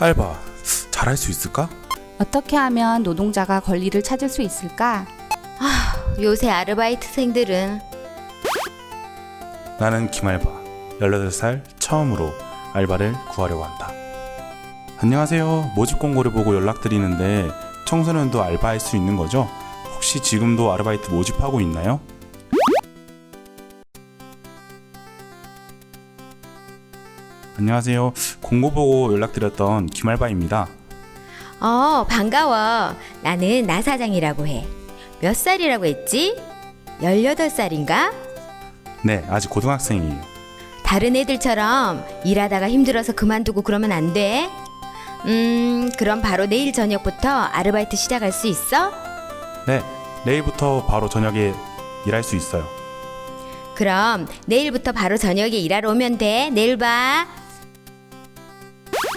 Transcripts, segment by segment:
알바 잘할 수 있을까? 어떻게 하면 노동자가 권리를 찾을 수 있을까? 요새 아르바이트생들은 나는 김알바 18살 처음으로 알바를 구하려고 한다 안녕하세요 모집 공고를 보고 연락드리는데 청소년도 알바할 수 있는 거죠? 혹시 지금도 아르바이트 모집하고 있나요? 안녕하세요 공고 보고 연락드렸던 김알바입니다 어 반가워 나는 나 사장이라고 해 몇 살이라고 했지? 18살인가? 네 아직 고등학생이에요 다른 애들처럼 일하다가 힘들어서 그만두고 그러면 안 돼. 음, 그럼 바로 내일 저녁부터 아르바이트 시작할 수 있어? 네 내일부터 바로 저녁에 일할 수 있어요 그럼 내일부터 바로 저녁에 일하러 오면 돼. 내일 봐.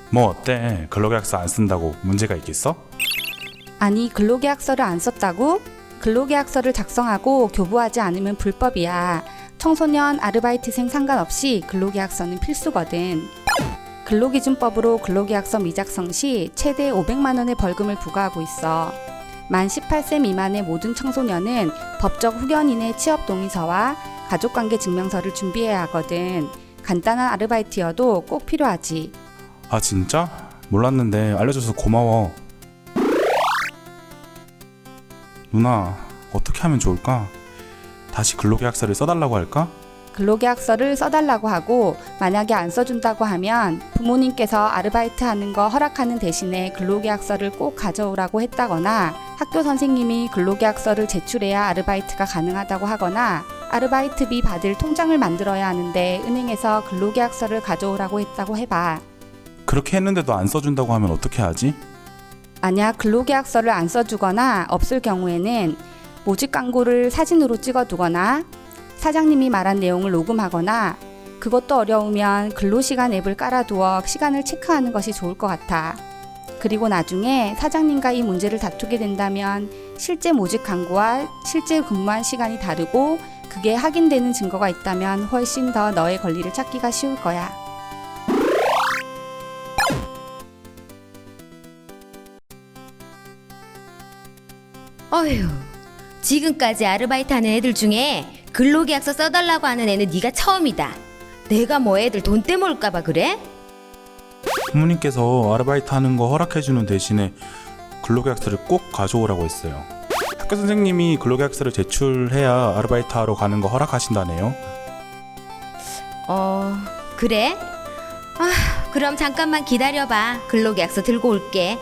뭐 어때 근로계약서 안 쓴다고 문제가 있겠어? 아니 근로계약서를 안 썼다고? 근로계약서를 작성하고 교부하지 않으면 불법이야. 청소년 아르바이트생 상관없이 근로계약서는 필수거든. 근로기준법으로 근로계약서 미작성 시 최대 500만 원의 벌금을 부과하고 있어. 만 18세 미만의 모든 청소년은 법적 후견인의 취업 동의서와 가족관계 증명서를 준비해야 하거든. 간단한 아르바이트여도 꼭 필요하지. 아 진짜? 몰랐는데 알려줘서 고마워 누나 어떻게 하면 좋을까? 다시 근로계약서를 써달라고 할까? 근로계약서를 써달라고 하고 만약에 안 써준다고 하면 부모님께서 아르바이트 하는 거 허락하는 대신에 근로계약서를 꼭 가져오라고 했다거나 학교 선생님이 근로계약서를 제출해야 아르바이트가 가능하다고 하거나 아르바이트비 받을 통장을 만들어야 하는데 은행에서 근로계약서를 가져오라고 했다고 해봐. 그렇게 했는데도 안 써준다고 하면 어떻게 하지? 만약 근로계약서를 안 써주거나 없을 경우에는 모집 광고를 사진으로 찍어두거나 사장님이 말한 내용을 녹음하거나 그것도 어려우면 근로시간 앱을 깔아두어 시간을 체크하는 것이 좋을 것 같아. 그리고 나중에 사장님과 이 문제를 다투게 된다면 실제 모집 광고와 실제 근무한 시간이 다르고 그게 확인되는 증거가 있다면 훨씬 더 너의 권리를 찾기가 쉬울 거야. 어휴. 지금까지 아르바이트 하는 애들 중에 근로계약서 써달라고 하는 애는 네가 처음이다. 내가 뭐 애들 돈 떼먹을까 봐 그래? 부모님께서 아르바이트 하는 거 허락해주는 대신에 근로계약서를 꼭 가져오라고 했어요 학교 선생님이 근로계약서를 제출해야 아르바이트 하러 가는 거 허락하신다네요 어, 그래? 아, 그럼 잠깐만 기다려봐. 근로계약서 들고 올게.